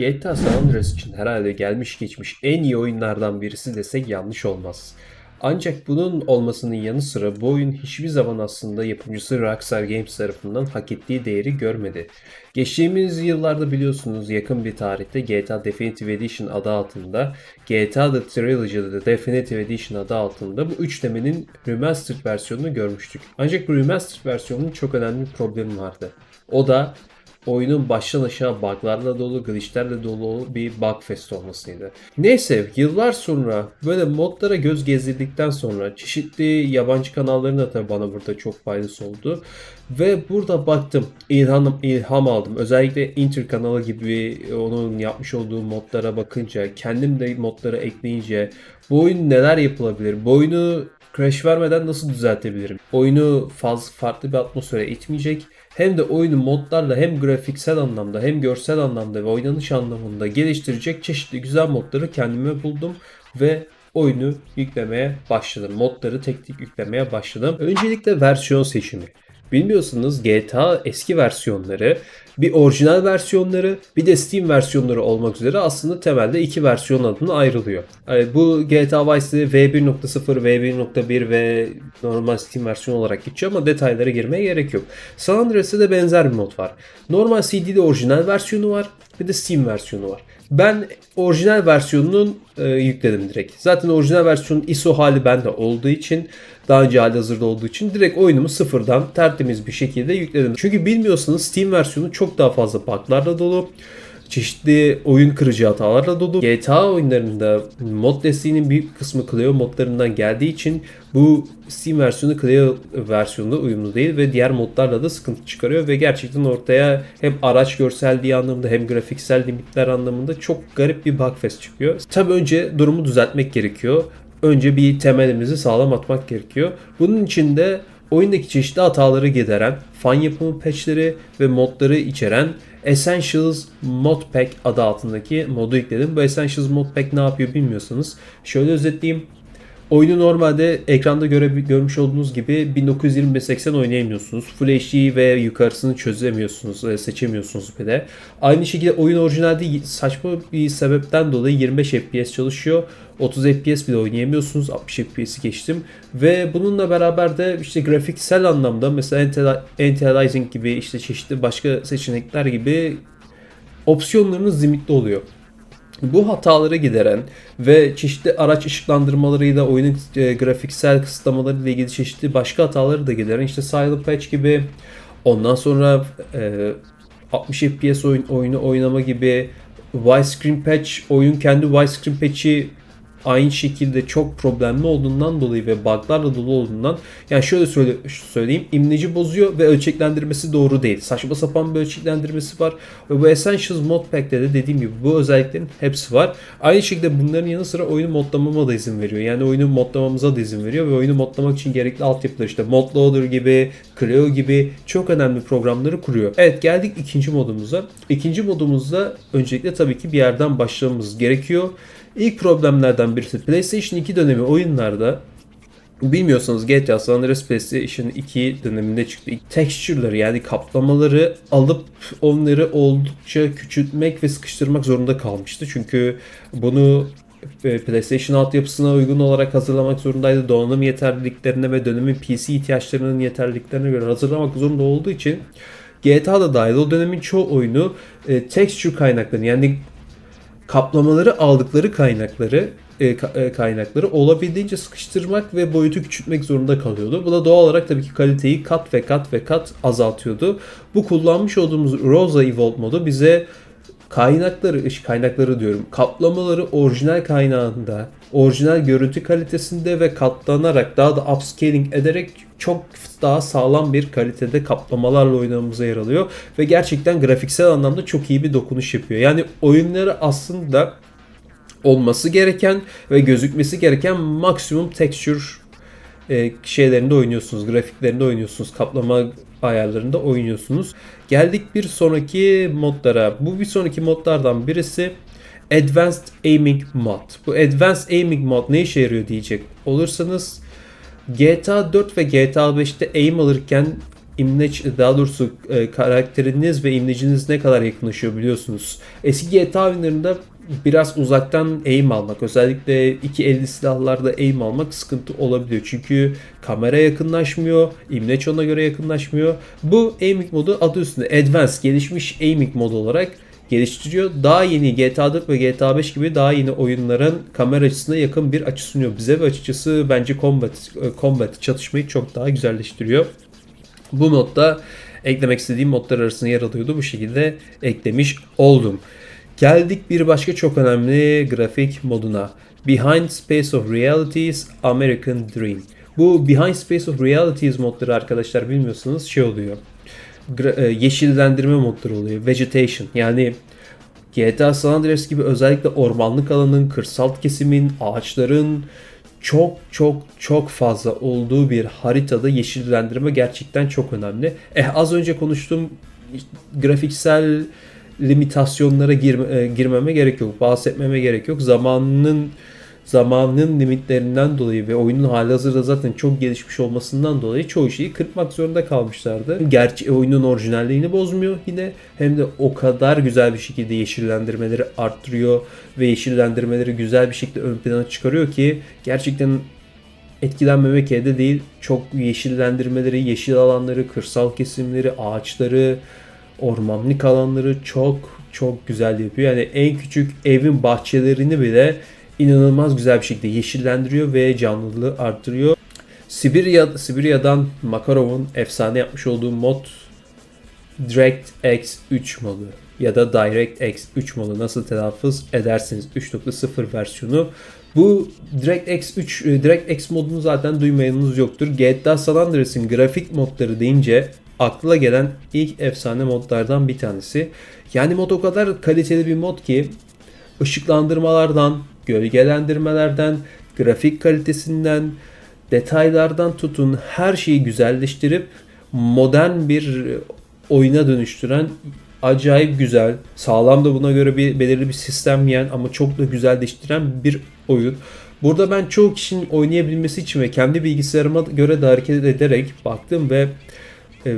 GTA San Andreas için herhalde gelmiş geçmiş en iyi oyunlardan birisi desek yanlış olmaz. Ancak bunun olmasının yanı sıra bu oyun hiçbir zaman aslında yapımcısı Rockstar Games tarafından hak ettiği değeri görmedi. Geçtiğimiz yıllarda biliyorsunuz yakın bir tarihte GTA Definitive Edition adı altında, GTA The Trilogy The Definitive Edition adı altında bu üçlemenin remastered versiyonunu görmüştük. Ancak bu remastered versiyonun çok önemli bir problemi vardı. O da oyunun baştan aşağı buglarla dolu, glitchlerle dolu bir bug fest olmasıydı. Neyse yıllar sonra böyle modlara göz gezdirdikten sonra çeşitli yabancı kanalların da tabii bana burada çok faydası oldu. Ve burada baktım, ilham, ilham aldım. Özellikle Inter kanalı gibi onun yapmış olduğu modlara bakınca, kendim de modlara ekleyince bu oyun neler yapılabilir? Bu oyunu crash vermeden nasıl düzeltebilirim? Oyunu fazla farklı bir atmosfere itmeyecek hem de oyunu modlarla hem grafiksel anlamda hem görsel anlamda ve oynanış anlamında geliştirecek çeşitli güzel modları kendime buldum ve oyunu yüklemeye başladım. Modları tek tek yüklemeye başladım. Öncelikle versiyon seçimi. Bilmiyorsunuz GTA eski versiyonları bir orijinal versiyonları bir de Steam versiyonları olmak üzere aslında temelde iki versiyon adına ayrılıyor. Bu GTA Vice City V1.0, V1.1 ve normal Steam versiyonu olarak geçiyor ama detaylara girmeye gerek yok. San Andreas'ta da benzer bir mod var. Normal CD'de orijinal versiyonu var bir de Steam versiyonu var. Ben orijinal versiyonunun e, yükledim direkt. Zaten orijinal versiyonun ISO hali bende olduğu için daha önce hali hazırda olduğu için direkt oyunumu sıfırdan tertemiz bir şekilde yükledim. Çünkü bilmiyorsanız Steam versiyonu çok daha fazla buglarla dolu çeşitli oyun kırıcı hatalarla dolu. GTA oyunlarında mod desteğinin büyük kısmı Clio modlarından geldiği için bu Steam versiyonu Clio versiyonunda uyumlu değil ve diğer modlarla da sıkıntı çıkarıyor ve gerçekten ortaya hem araç görselliği anlamında hem grafiksel limitler anlamında çok garip bir bugfest çıkıyor. Tabi önce durumu düzeltmek gerekiyor. Önce bir temelimizi sağlam atmak gerekiyor. Bunun için de oyundaki çeşitli hataları gideren, fan yapımı patchleri ve modları içeren Essentials Mod Pack adı altındaki modu yükledim. Bu Essentials Mod Pack ne yapıyor bilmiyorsanız şöyle özetleyeyim. Oyunu normalde ekranda göre, görmüş olduğunuz gibi 1920-80 oynayamıyorsunuz. Full HD ve yukarısını çözemiyorsunuz, e, seçemiyorsunuz bile. Aynı şekilde oyun orijinalde saçma bir sebepten dolayı 25 FPS çalışıyor. 30 FPS bile oynayamıyorsunuz. 60 FPS'i geçtim. Ve bununla beraber de işte grafiksel anlamda mesela anti-aliasing gibi işte çeşitli başka seçenekler gibi opsiyonlarınız limitli oluyor. Bu hataları gideren ve çeşitli araç ışıklandırmalarıyla oyunun e, grafiksel kısıtlamaları ile ilgili çeşitli başka hataları da gideren işte Silent Patch gibi ondan sonra e, 60 FPS oyun, oyunu oynama gibi widescreen patch oyun kendi widescreen patch'i aynı şekilde çok problemli olduğundan dolayı ve buglarla dolu olduğundan yani şöyle söyle, söyleyeyim imleci bozuyor ve ölçeklendirmesi doğru değil. Saçma sapan bir ölçeklendirmesi var ve bu Essentials Mod Pack'te de dediğim gibi bu özelliklerin hepsi var. Aynı şekilde bunların yanı sıra oyunu modlamama da izin veriyor. Yani oyunu modlamamıza da izin veriyor ve oyunu modlamak için gerekli altyapılar işte Modloader gibi, Creo gibi çok önemli programları kuruyor. Evet geldik ikinci modumuza. İkinci modumuzda öncelikle tabii ki bir yerden başlamamız gerekiyor. İlk problemlerden birisi PlayStation 2 dönemi oyunlarda Bilmiyorsanız GTA San Andreas PlayStation 2 döneminde çıktı. Texture'ları yani kaplamaları alıp onları oldukça küçültmek ve sıkıştırmak zorunda kalmıştı. Çünkü bunu e, PlayStation altyapısına uygun olarak hazırlamak zorundaydı. Donanım yeterliliklerine ve dönemin PC ihtiyaçlarının yeterliliklerine göre hazırlamak zorunda olduğu için GTA da dahil o dönemin çoğu oyunu e, texture kaynaklarını yani kaplamaları aldıkları kaynakları e, e, kaynakları olabildiğince sıkıştırmak ve boyutu küçültmek zorunda kalıyordu. Bu da doğal olarak tabii ki kaliteyi kat ve kat ve kat azaltıyordu. Bu kullanmış olduğumuz Rosa Evolve modu bize kaynakları, kaynakları diyorum, kaplamaları orijinal kaynağında, orijinal görüntü kalitesinde ve katlanarak daha da upscaling ederek çok daha sağlam bir kalitede kaplamalarla oynamamıza yer alıyor. Ve gerçekten grafiksel anlamda çok iyi bir dokunuş yapıyor. Yani oyunları aslında olması gereken ve gözükmesi gereken maksimum texture e, şeylerinde oynuyorsunuz, grafiklerinde oynuyorsunuz, kaplama ayarlarında oynuyorsunuz. Geldik bir sonraki modlara. Bu bir sonraki modlardan birisi Advanced Aiming Mod. Bu Advanced Aiming Mod ne işe yarıyor diyecek olursanız GTA 4 ve GTA 5'te aim alırken imleç daha doğrusu e, karakteriniz ve imleciniz ne kadar yakınlaşıyor biliyorsunuz. Eski GTA oyunlarında biraz uzaktan aim almak özellikle iki elli silahlarda aim almak sıkıntı olabiliyor. Çünkü kamera yakınlaşmıyor, imleç ona göre yakınlaşmıyor. Bu aiming modu adı üstünde advanced gelişmiş aiming modu olarak geliştiriyor. Daha yeni GTA 4 ve GTA 5 gibi daha yeni oyunların kamera açısına yakın bir açı sunuyor bize ve açıkçası bence combat, combat çatışmayı çok daha güzelleştiriyor. Bu modda eklemek istediğim modlar arasında yer alıyordu. Bu şekilde eklemiş oldum. Geldik bir başka çok önemli grafik moduna. Behind Space of Realities American Dream. Bu Behind Space of Realities modları arkadaşlar bilmiyorsanız şey oluyor. E, yeşillendirme modları oluyor. Vegetation yani GTA San Andreas gibi özellikle ormanlık alanın, kırsal kesimin, ağaçların çok çok çok fazla olduğu bir haritada yeşillendirme gerçekten çok önemli. Eh az önce konuştuğum grafiksel limitasyonlara girme, e, girmeme gerek yok. Bahsetmeme gerek yok. Zamanının zamanın limitlerinden dolayı ve oyunun halihazırda zaten çok gelişmiş olmasından dolayı çoğu şeyi kırpmak zorunda kalmışlardı. Gerçi oyunun orijinalliğini bozmuyor yine hem de o kadar güzel bir şekilde yeşillendirmeleri arttırıyor ve yeşillendirmeleri güzel bir şekilde ön plana çıkarıyor ki gerçekten etkilenmemek elde değil. Çok yeşillendirmeleri, yeşil alanları, kırsal kesimleri, ağaçları, ormanlık alanları çok çok güzel yapıyor. Yani en küçük evin bahçelerini bile inanılmaz güzel bir şekilde yeşillendiriyor ve canlılığı arttırıyor. Sibirya, Sibirya'dan Makarov'un efsane yapmış olduğu mod DirectX 3 modu ya da DirectX 3 modu nasıl telaffuz edersiniz 3.0 versiyonu. Bu DirectX 3 e, DirectX modunu zaten duymayanınız yoktur. GTA San Andreas'ın grafik modları deyince akla gelen ilk efsane modlardan bir tanesi. Yani mod o kadar kaliteli bir mod ki ışıklandırmalardan, gölgelendirmelerden, grafik kalitesinden, detaylardan tutun her şeyi güzelleştirip modern bir oyuna dönüştüren acayip güzel, sağlam da buna göre bir belirli bir sistem yiyen ama çok da güzelleştiren bir oyun. Burada ben çoğu kişinin oynayabilmesi için ve kendi bilgisayarıma göre de hareket ederek baktım ve e,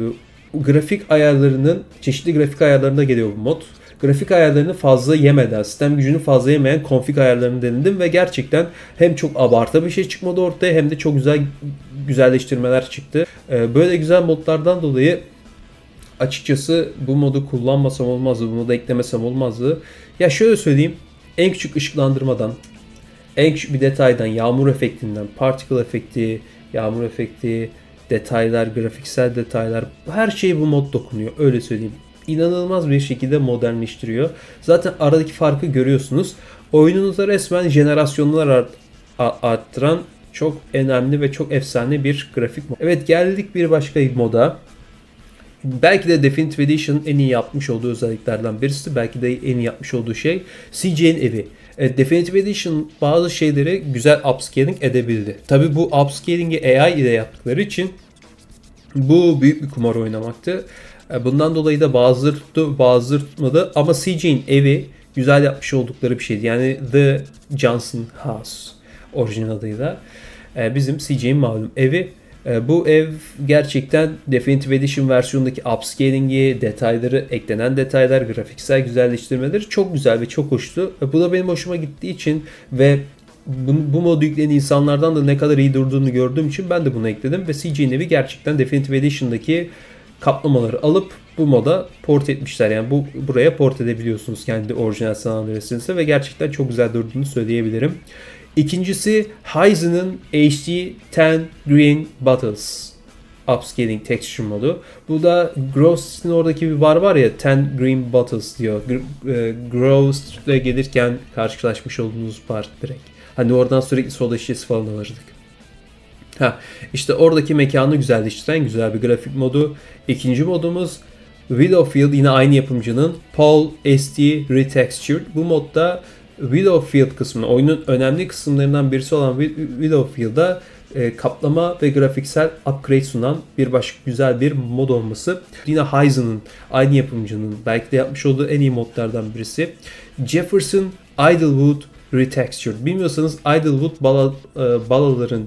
grafik ayarlarının çeşitli grafik ayarlarına geliyor bu mod. Grafik ayarlarını fazla yemeden, sistem gücünü fazla yemeyen config ayarlarını denedim ve gerçekten hem çok abartı bir şey çıkmadı ortaya hem de çok güzel güzelleştirmeler çıktı. E, böyle güzel modlardan dolayı açıkçası bu modu kullanmasam olmazdı, bu modu eklemesem olmazdı. Ya şöyle söyleyeyim, en küçük ışıklandırmadan, en küçük bir detaydan, yağmur efektinden, particle efekti, yağmur efekti, detaylar, grafiksel detaylar her şey bu mod dokunuyor. Öyle söyleyeyim. İnanılmaz bir şekilde modernleştiriyor. Zaten aradaki farkı görüyorsunuz. Oyununuza resmen jenerasyonlar art, arttıran çok önemli ve çok efsane bir grafik mod. Evet geldik bir başka moda. Belki de Definitive Edition en iyi yapmış olduğu özelliklerden birisi. Belki de en iyi yapmış olduğu şey CJ'nin evi. Evet, Definitive Edition bazı şeyleri güzel upscaling edebildi. Tabi bu upscaling'i AI ile yaptıkları için bu büyük bir kumar oynamaktı. E, bundan dolayı da bazıları tuttu, bazıları tutmadı. Ama CJ'in evi güzel yapmış oldukları bir şeydi. Yani The Johnson House orijinal adıyla. E, bizim CJ'in malum evi e, bu ev gerçekten Definitive Edition versiyonundaki upscaling'i, detayları, eklenen detaylar, grafiksel güzelleştirmeleri çok güzel ve çok hoştu. Bu da benim hoşuma gittiği için ve bu, bu modu yükleyen insanlardan da ne kadar iyi durduğunu gördüğüm için ben de bunu ekledim. Ve CG'nin evi gerçekten Definitive Edition'daki kaplamaları alıp bu moda port etmişler. Yani bu buraya port edebiliyorsunuz kendi orijinal San Andreas'ınızı ve gerçekten çok güzel durduğunu söyleyebilirim. İkincisi Hyzen'ın HD10 Green Bottles Upscaling Texture modu. Bu da Street'in oradaki bir bar var ya 10 Green Bottles diyor. E, Grove Street'e gelirken karşılaşmış olduğunuz bar direkt. Hani oradan sürekli soda şişesi falan alırdık. Ha, işte oradaki mekanı güzelleştiren güzel bir grafik modu. İkinci modumuz Willowfield yine aynı yapımcının Paul SD Retextured. Bu modda Willowfield kısmını, oyunun önemli kısımlarından birisi olan Willowfield'a e, kaplama ve grafiksel upgrade sunan bir başka güzel bir mod olması. Yine Hyzen'ın aynı yapımcının belki de yapmış olduğu en iyi modlardan birisi. Jefferson Idlewood Retextured. Bilmiyorsanız Idlewood bala, e, balaların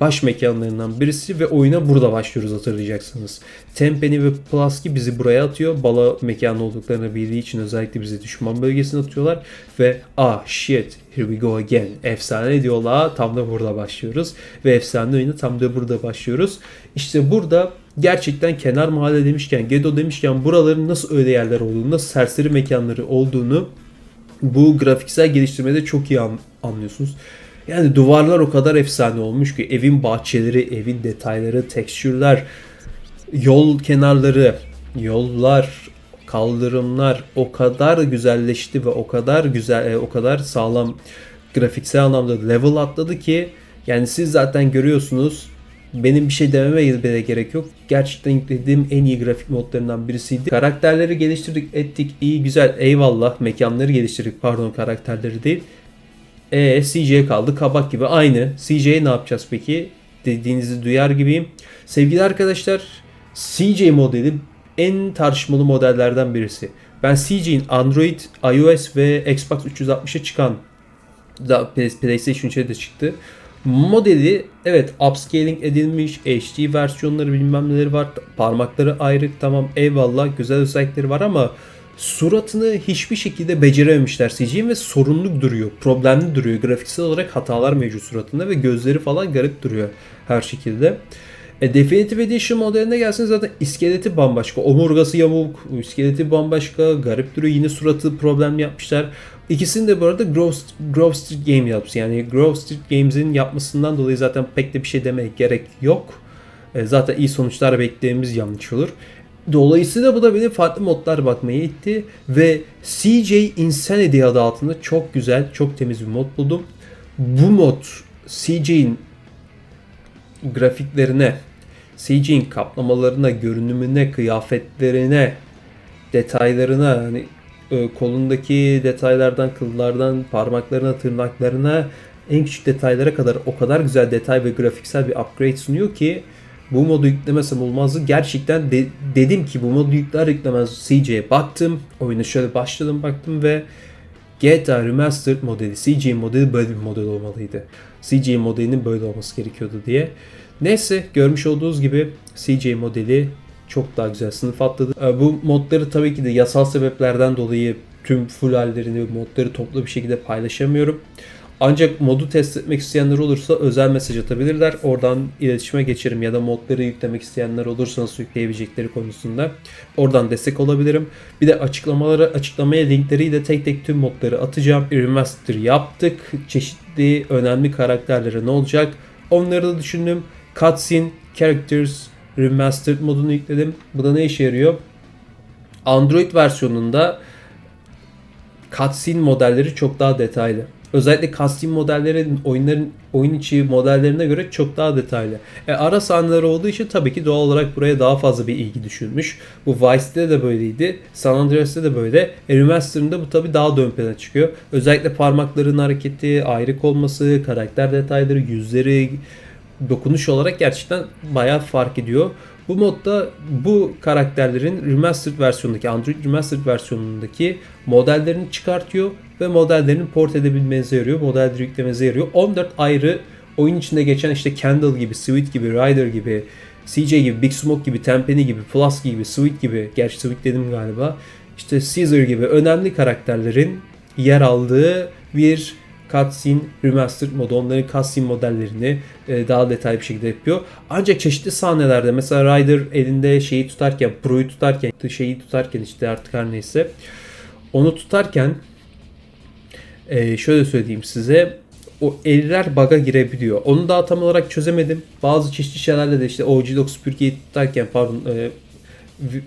baş mekanlarından birisi ve oyuna burada başlıyoruz hatırlayacaksınız. Tempeni ve Pulaski bizi buraya atıyor. Bala mekanı olduklarını bildiği için özellikle bizi düşman bölgesine atıyorlar. Ve ah shit here we go again. Efsane diyorlar. Tam da burada başlıyoruz. Ve efsane oyunu tam da burada başlıyoruz. İşte burada gerçekten kenar mahalle demişken, Gedo demişken buraların nasıl öyle yerler olduğunu, nasıl serseri mekanları olduğunu bu grafiksel geliştirmede çok iyi an- anlıyorsunuz. Yani duvarlar o kadar efsane olmuş ki evin bahçeleri, evin detayları, tekstürler, yol kenarları, yollar, kaldırımlar o kadar güzelleşti ve o kadar güzel, e, o kadar sağlam grafiksel anlamda level atladı ki yani siz zaten görüyorsunuz. Benim bir şey dememe bile gerek yok. Gerçekten yüklediğim en iyi grafik modlarından birisiydi. Karakterleri geliştirdik, ettik. iyi güzel, eyvallah. Mekanları geliştirdik, pardon karakterleri değil. E CJ kaldı kabak gibi aynı. CJ'ye ne yapacağız peki? Dediğinizi duyar gibiyim. Sevgili arkadaşlar CJ modeli en tartışmalı modellerden birisi. Ben CJ'in Android, iOS ve Xbox 360'a çıkan PlayStation 3'e de çıktı. Modeli evet upscaling edilmiş, HD versiyonları bilmem neleri var. Parmakları ayrı tamam eyvallah güzel özellikleri var ama suratını hiçbir şekilde becerememişler CG'in ve sorunlu duruyor. Problemli duruyor. Grafiksel olarak hatalar mevcut suratında ve gözleri falan garip duruyor her şekilde. E, Definitive Edition modeline gelseniz zaten iskeleti bambaşka. Omurgası yamuk, iskeleti bambaşka. Garip duruyor. Yine suratı problem yapmışlar. İkisini de bu arada Grove, Street Game yaptı. Yani Grove Street Games'in yapmasından dolayı zaten pek de bir şey demeye gerek yok. E, zaten iyi sonuçlar beklememiz yanlış olur. Dolayısıyla bu da beni farklı modlar bakmaya itti ve CJ Insanity adı altında çok güzel, çok temiz bir mod buldum. Bu mod CJ'in grafiklerine, CJ'in kaplamalarına, görünümüne, kıyafetlerine, detaylarına, hani e, kolundaki detaylardan, kıllardan, parmaklarına, tırnaklarına en küçük detaylara kadar o kadar güzel detay ve grafiksel bir upgrade sunuyor ki bu modu yüklemesem olmazdı. Gerçekten de- dedim ki bu modu yükler yüklemez CJ'ye baktım. Oyuna şöyle başladım baktım ve GTA Remastered modeli, CJ modeli böyle bir model olmalıydı. CJ modelinin böyle olması gerekiyordu diye. Neyse görmüş olduğunuz gibi CJ modeli çok daha güzel sınıf atladı. Ee, Bu modları tabii ki de yasal sebeplerden dolayı tüm full hallerini, modları toplu bir şekilde paylaşamıyorum. Ancak modu test etmek isteyenler olursa özel mesaj atabilirler. Oradan iletişime geçerim ya da modları yüklemek isteyenler olursa nasıl yükleyebilecekleri konusunda oradan destek olabilirim. Bir de açıklamalara açıklamaya linkleriyle tek tek tüm modları atacağım. Remaster yaptık. Çeşitli önemli karakterlere ne olacak? Onları da düşündüm. Cutscene, Characters, Remastered modunu yükledim. Bu da ne işe yarıyor? Android versiyonunda cutscene modelleri çok daha detaylı. Özellikle cutscene modellerin oyunların oyun içi modellerine göre çok daha detaylı. E, ara sahneler olduğu için tabii ki doğal olarak buraya daha fazla bir ilgi düşünmüş. Bu Vice'de de böyleydi. San Andreas'te de böyle. E, Remaster'ında bu tabii daha da ön plana çıkıyor. Özellikle parmakların hareketi, ayrık olması, karakter detayları, yüzleri, dokunuş olarak gerçekten bayağı fark ediyor. Bu modda bu karakterlerin remastered versiyonundaki Android remastered versiyonundaki modellerini çıkartıyor ve modellerini port edebilmenize yarıyor. Modelleri yüklemenize yarıyor. 14 ayrı oyun içinde geçen işte Candle gibi, Sweet gibi, Rider gibi, CJ gibi, Big Smoke gibi, Tempeni gibi, Flask gibi, Sweet gibi, gerçi Sweet dedim galiba. İşte Caesar gibi önemli karakterlerin yer aldığı bir cutscene remastered modu onların cutscene modellerini e, daha detaylı bir şekilde yapıyor. Ancak çeşitli sahnelerde mesela Ryder elinde şeyi tutarken, Pro'yu tutarken, şeyi tutarken işte artık her neyse onu tutarken e, şöyle söyleyeyim size o eller bug'a girebiliyor. Onu daha tam olarak çözemedim. Bazı çeşitli şeylerle de işte OG Dog süpürgeyi tutarken pardon e, Vi-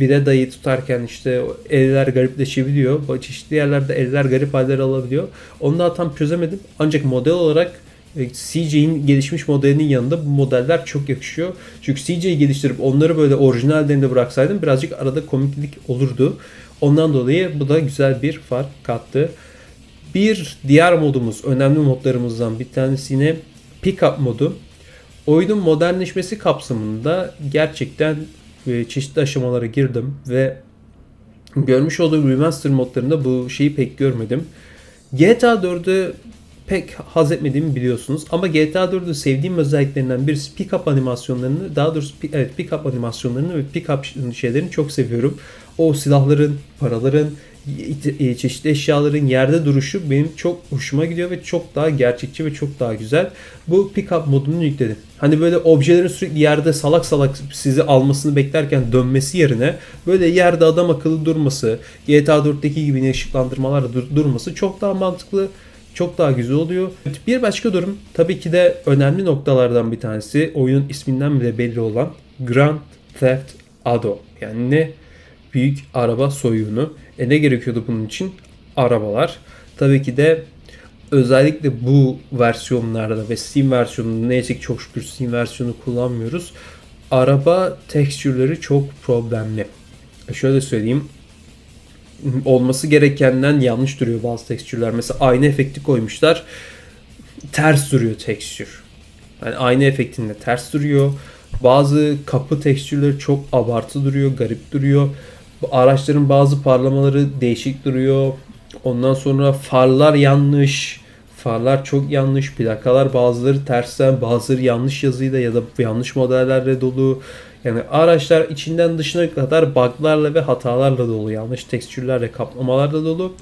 Vileda'yı tutarken işte eller garipleşebiliyor. Çeşitli yerlerde eller garip haller alabiliyor. Onu daha tam çözemedim. Ancak model olarak e, CJ'in gelişmiş modelinin yanında bu modeller çok yakışıyor. Çünkü CJ'yi geliştirip onları böyle orijinal hallerinde bıraksaydım birazcık arada komiklik olurdu. Ondan dolayı bu da güzel bir fark kattı. Bir diğer modumuz, önemli modlarımızdan bir tanesi yine Pickup modu. Oyunun modernleşmesi kapsamında gerçekten e, çeşitli aşamalara girdim ve görmüş olduğum remaster modlarında bu şeyi pek görmedim. GTA 4'ü pek haz etmediğimi biliyorsunuz. Ama GTA 4'ün sevdiğim özelliklerinden birisi pick-up animasyonlarını, daha doğrusu evet pick-up animasyonlarını ve pick-up şeylerini çok seviyorum. O silahların, paraların, e, çeşitli eşyaların yerde duruşu benim çok hoşuma gidiyor ve çok daha gerçekçi ve çok daha güzel. Bu pick-up modunu yükledim. Hani böyle objelerin sürekli yerde salak salak sizi almasını beklerken dönmesi yerine böyle yerde adam akıllı durması, GTA 4'teki gibi ışıklandırmalarla dur- durması çok daha mantıklı çok daha güzel oluyor. Bir başka durum tabii ki de önemli noktalardan bir tanesi oyunun isminden bile belli olan Grand Theft Auto. Yani ne büyük araba soyunu. E ne gerekiyordu bunun için? Arabalar. Tabii ki de özellikle bu versiyonlarda ve Steam versiyonunda neyse ki çok şükür Steam versiyonu kullanmıyoruz. Araba tekstürleri çok problemli. Şöyle söyleyeyim olması gerekenden yanlış duruyor bazı tekstürler. Mesela aynı efekti koymuşlar. Ters duruyor tekstür. Yani aynı efektinde ters duruyor. Bazı kapı tekstürleri çok abartı duruyor, garip duruyor. Araçların bazı parlamaları değişik duruyor. Ondan sonra farlar yanlış. Farlar çok yanlış. Plakalar bazıları tersten, bazıları yanlış yazıyla ya da yanlış modellerle dolu. Yani araçlar içinden dışına kadar buglarla ve hatalarla dolu. Yanlış tekstürlerle, kaplamalarla dolu.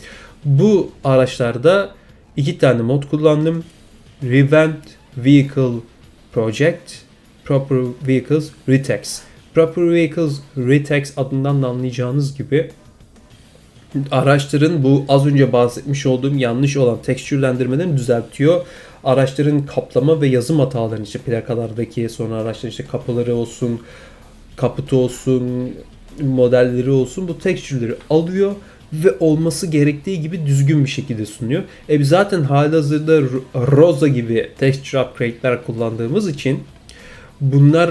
Bu araçlarda iki tane mod kullandım. Revamped Vehicle Project, Proper Vehicles Retex. Proper Vehicles Retex adından da anlayacağınız gibi araçların bu az önce bahsetmiş olduğum yanlış olan tekstürlendirmelerini düzeltiyor. Araçların kaplama ve yazım hatalarını işte plakalardaki sonra araçların işte kapıları olsun, kaputu olsun, modelleri olsun bu tekstürleri alıyor ve olması gerektiği gibi düzgün bir şekilde sunuyor. E biz zaten halihazırda Rosa gibi texture upgrade'ler kullandığımız için bunlar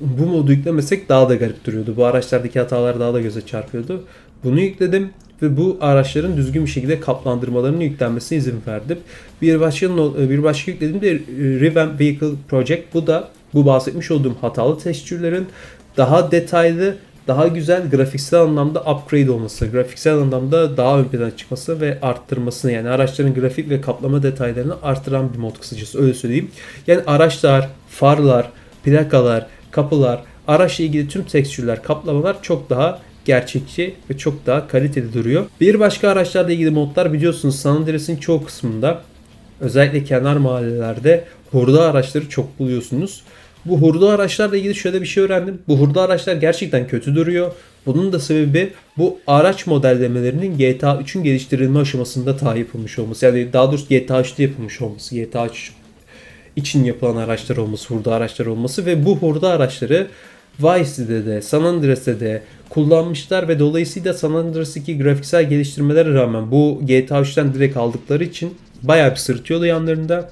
bu modu yüklemesek daha da garip duruyordu. Bu araçlardaki hatalar daha da göze çarpıyordu. Bunu yükledim ve bu araçların düzgün bir şekilde kaplandırmalarının yüklenmesine izin verdim. Bir başka bir başka yüklediğim de Revamp Vehicle Project. Bu da bu bahsetmiş olduğum hatalı tekstürlerin daha detaylı, daha güzel grafiksel anlamda upgrade olması, grafiksel anlamda daha ön plana çıkması ve arttırmasını yani araçların grafik ve kaplama detaylarını artıran bir mod kısacası öyle söyleyeyim. Yani araçlar, farlar, plakalar, kapılar, araçla ilgili tüm tekstürler, kaplamalar çok daha gerçekçi ve çok daha kaliteli duruyor. Bir başka araçlarla ilgili modlar biliyorsunuz San Andreas'ın çoğu kısmında özellikle kenar mahallelerde hurda araçları çok buluyorsunuz. Bu hurda araçlarla ilgili şöyle bir şey öğrendim. Bu hurda araçlar gerçekten kötü duruyor. Bunun da sebebi bu araç modellemelerinin GTA 3'ün geliştirilme aşamasında daha yapılmış olması. Yani daha doğrusu GTA 3'te yapılmış olması. GTA 3 için yapılan araçlar olması, hurda araçlar olması ve bu hurda araçları Vice City'de de, San Andreas'te de kullanmışlar ve dolayısıyla San Andreas'taki grafiksel geliştirmelere rağmen bu GTA 3'ten direkt aldıkları için bayağı bir sırıtıyordu yanlarında.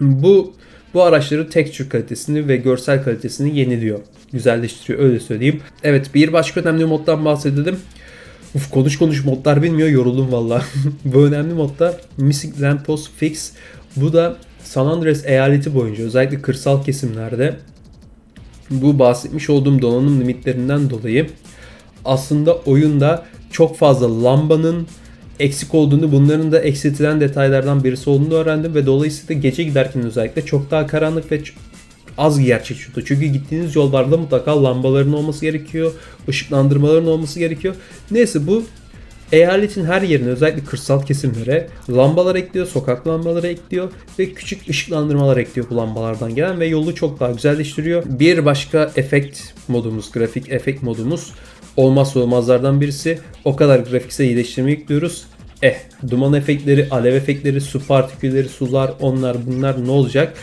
Bu bu araçları texture kalitesini ve görsel kalitesini yeniliyor. Güzelleştiriyor öyle söyleyeyim. Evet bir başka önemli moddan bahsedelim. Uf konuş konuş modlar bilmiyor yoruldum valla. bu önemli modlar Missing Lamppost Fix. Bu da San Andreas eyaleti boyunca özellikle kırsal kesimlerde bu bahsetmiş olduğum donanım limitlerinden dolayı aslında oyunda çok fazla lambanın eksik olduğunu, bunların da eksiltilen detaylardan birisi olduğunu öğrendim ve dolayısıyla gece giderken özellikle çok daha karanlık ve az gerçekçi. Çünkü gittiğiniz yollarda mutlaka lambaların olması gerekiyor, ışıklandırmaların olması gerekiyor. Neyse bu eyaletin her yerine özellikle kırsal kesimlere lambalar ekliyor, sokak lambaları ekliyor ve küçük ışıklandırmalar ekliyor bu lambalardan gelen ve yolu çok daha güzelleştiriyor. Bir başka efekt modumuz, grafik efekt modumuz olmazsa olmazlardan birisi. O kadar grafiksel iyileştirme yüklüyoruz. Eh duman efektleri, alev efektleri, su partikülleri, sular onlar bunlar ne olacak?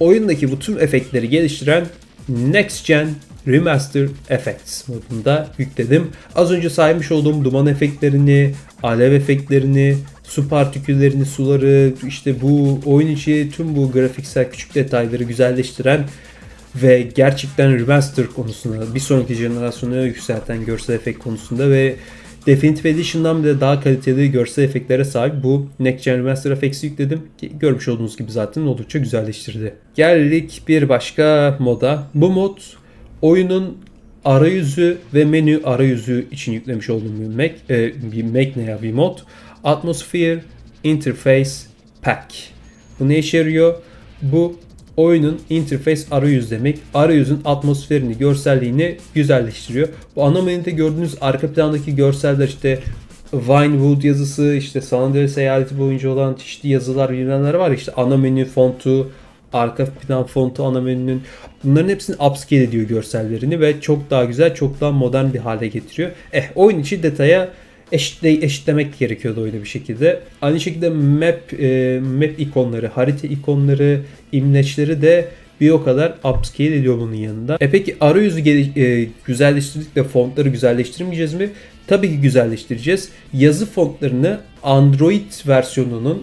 Oyundaki bu tüm efektleri geliştiren Next Gen Remaster Effects modunda yükledim. Az önce saymış olduğum duman efektlerini, alev efektlerini, su partiküllerini, suları, işte bu oyun içi tüm bu grafiksel küçük detayları güzelleştiren ve gerçekten remaster konusunda bir sonraki jenerasyona yükselten görsel efekt konusunda ve Definitive Edition'dan bile daha kaliteli görsel efektlere sahip bu Next Gen Remaster Effects'i yükledim. Ki görmüş olduğunuz gibi zaten oldukça güzelleştirdi. Geldik bir başka moda. Bu mod oyunun arayüzü ve menü arayüzü için yüklemiş olduğum bir Mac, e, bir Mac ne ya bir mod. Atmosphere Interface Pack. Bu ne işe yarıyor? Bu oyunun interface arayüz demek. Arayüzün atmosferini, görselliğini güzelleştiriyor. Bu ana menüde gördüğünüz arka plandaki görseller işte Vinewood yazısı, işte San Andreas eyaleti boyunca olan çeşitli yazılar, bilmemler var. İşte ana menü fontu, arka plan fontu ana menünün bunların hepsini upscale ediyor görsellerini ve çok daha güzel, çok daha modern bir hale getiriyor. Eh oyun içi detaya eşitle, eşitlemek gerekiyordu öyle bir şekilde. Aynı şekilde map e, map ikonları, harita ikonları, imleçleri de bir o kadar upscale ediyor bunun yanında. E peki arayüzü e, güzelleştirdik de fontları güzelleştirmeyeceğiz mi? Tabii ki güzelleştireceğiz. Yazı fontlarını Android versiyonunun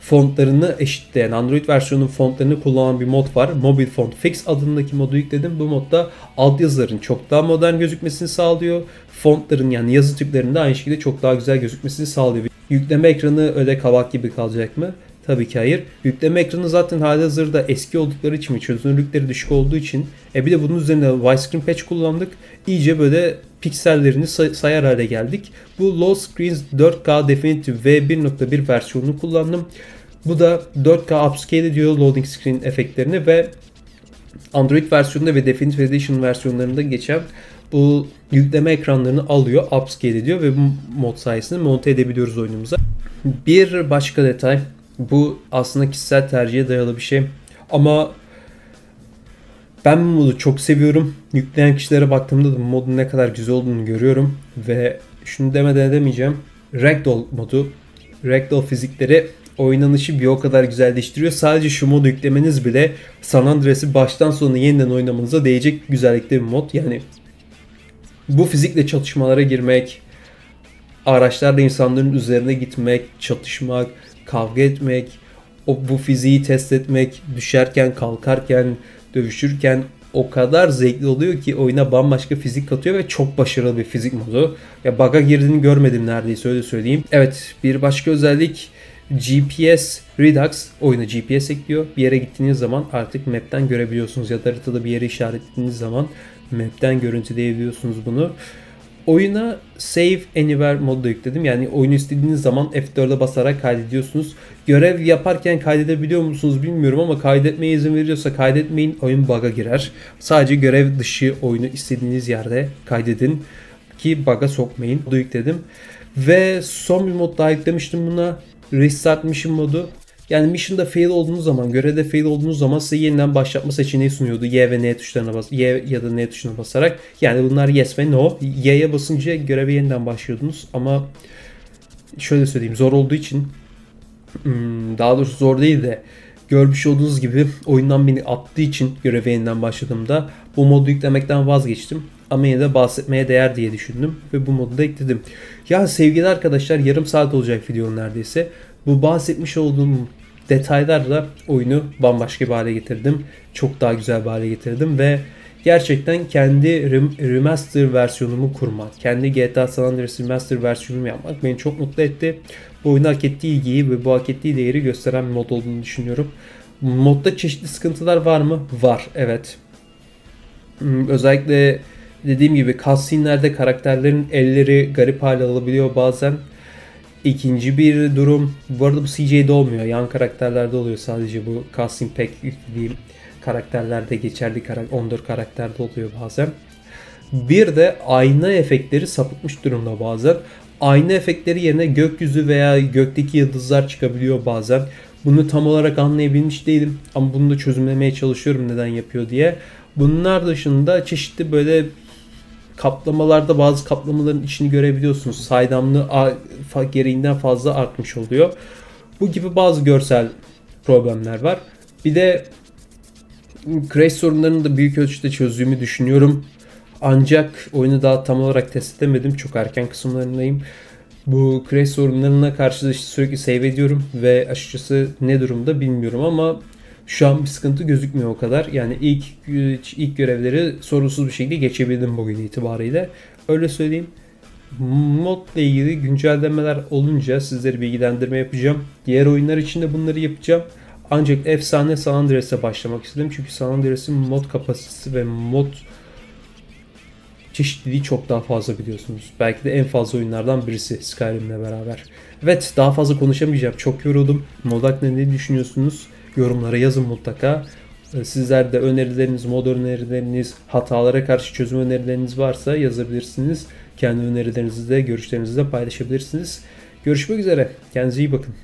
fontlarını eşitleyen Android versiyonunun fontlarını kullanan bir mod var. Mobile Font Fix adındaki modu yükledim. Bu modda altyazıların çok daha modern gözükmesini sağlıyor. Fontların yani yazı tiplerinin de aynı şekilde çok daha güzel gözükmesini sağlıyor. Yükleme ekranı öyle kavak gibi kalacak mı? Tabii ki hayır. Yükleme ekranı zaten halihazırda eski oldukları için ve çözünürlükleri düşük olduğu için e bir de bunun üzerine widescreen patch kullandık. İyice böyle piksellerini say- sayar hale geldik. Bu Low Screens 4K Definitive V1.1 versiyonunu kullandım. Bu da 4K upscale ediyor loading screen efektlerini ve Android versiyonunda ve Definitive Edition versiyonlarında geçen bu yükleme ekranlarını alıyor, upscale ediyor ve bu mod sayesinde monte edebiliyoruz oyunumuza. Bir başka detay, bu aslında kişisel tercihe dayalı bir şey. Ama ben bu modu çok seviyorum. Yükleyen kişilere baktığımda da bu modun ne kadar güzel olduğunu görüyorum. Ve şunu demeden edemeyeceğim. Ragdoll modu, Ragdoll fizikleri oynanışı bir o kadar güzelleştiriyor. Sadece şu modu yüklemeniz bile San Andreas'ı baştan sona yeniden oynamanıza değecek güzellikte bir mod. Yani bu fizikle çatışmalara girmek, araçlarla insanların üzerine gitmek, çatışmak, kavga etmek, o bu fiziği test etmek, düşerken, kalkarken, dövüşürken o kadar zevkli oluyor ki oyuna bambaşka fizik katıyor ve çok başarılı bir fizik modu. Ya bug'a girdiğini görmedim neredeyse öyle söyleyeyim. Evet bir başka özellik GPS Redux oyuna GPS ekliyor. Bir yere gittiğiniz zaman artık map'ten görebiliyorsunuz ya da haritada bir yere işaretlediğiniz zaman map'ten görüntüleyebiliyorsunuz bunu. Oyuna Save Anywhere modu da yükledim. Yani oyunu istediğiniz zaman F4'e basarak kaydediyorsunuz. Görev yaparken kaydedebiliyor musunuz bilmiyorum ama kaydetmeye izin veriyorsa kaydetmeyin. Oyun bug'a girer. Sadece görev dışı oyunu istediğiniz yerde kaydedin ki bug'a sokmayın. Modu yükledim. Ve son bir mod daha yüklemiştim buna. Restart Mission modu. Yani mission'da fail olduğunuz zaman, görevde fail olduğunuz zaman size yeniden başlatma seçeneği sunuyordu. Y ve N tuşlarına bas, Y ya da N tuşuna basarak. Yani bunlar yes ve no. Y'ye basınca göreve yeniden başlıyordunuz ama şöyle söyleyeyim zor olduğu için hmm, daha doğrusu zor değil de görmüş olduğunuz gibi oyundan beni attığı için göreve yeniden başladığımda bu modu yüklemekten vazgeçtim. Ama yine de bahsetmeye değer diye düşündüm ve bu modu da ekledim. Ya sevgili arkadaşlar yarım saat olacak videonun neredeyse. Bu bahsetmiş olduğum detaylarla oyunu bambaşka bir hale getirdim. Çok daha güzel bir hale getirdim ve gerçekten kendi rem- remaster versiyonumu kurmak, kendi GTA San Andreas remaster versiyonumu yapmak beni çok mutlu etti. Bu oyuna hak ettiği ilgiyi ve bu hak ettiği değeri gösteren bir mod olduğunu düşünüyorum. Modda çeşitli sıkıntılar var mı? Var, evet. Hmm, Özellikle dediğim gibi cutscene'lerde karakterlerin elleri garip hale alabiliyor bazen. İkinci bir durum, bu arada bu CJ'de olmuyor. Yan karakterlerde oluyor sadece bu cutscene pack yüklediğim karakterlerde geçerli karakter 14 karakterde oluyor bazen. Bir de ayna efektleri sapıtmış durumda bazen. Ayna efektleri yerine gökyüzü veya gökteki yıldızlar çıkabiliyor bazen. Bunu tam olarak anlayabilmiş değilim ama bunu da çözümlemeye çalışıyorum neden yapıyor diye. Bunlar dışında çeşitli böyle kaplamalarda bazı kaplamaların içini görebiliyorsunuz. Saydamlığı gereğinden fazla artmış oluyor. Bu gibi bazı görsel problemler var. Bir de crash sorunlarını da büyük ölçüde çözdüğümü düşünüyorum. Ancak oyunu daha tam olarak test edemedim. Çok erken kısımlarındayım. Bu crash sorunlarına karşı da işte sürekli save ediyorum ve açıkçası ne durumda bilmiyorum ama şu an bir sıkıntı gözükmüyor o kadar. Yani ilk ilk görevleri sorunsuz bir şekilde geçebildim bugün itibariyle. Öyle söyleyeyim. Modla ilgili güncellemeler olunca sizleri bilgilendirme yapacağım. Diğer oyunlar için de bunları yapacağım. Ancak efsane San Andreas'a başlamak istedim. Çünkü San Andreas'ın mod kapasitesi ve mod çeşitliliği çok daha fazla biliyorsunuz. Belki de en fazla oyunlardan birisi Skyrim'le beraber. Evet daha fazla konuşamayacağım. Çok yoruldum. Mod hakkında ne düşünüyorsunuz? Yorumlara yazın mutlaka. Ee, Sizler de önerileriniz, mod önerileriniz, hatalara karşı çözüm önerileriniz varsa yazabilirsiniz. Kendi önerilerinizi de, görüşlerinizi de paylaşabilirsiniz. Görüşmek üzere. Kendinize iyi bakın.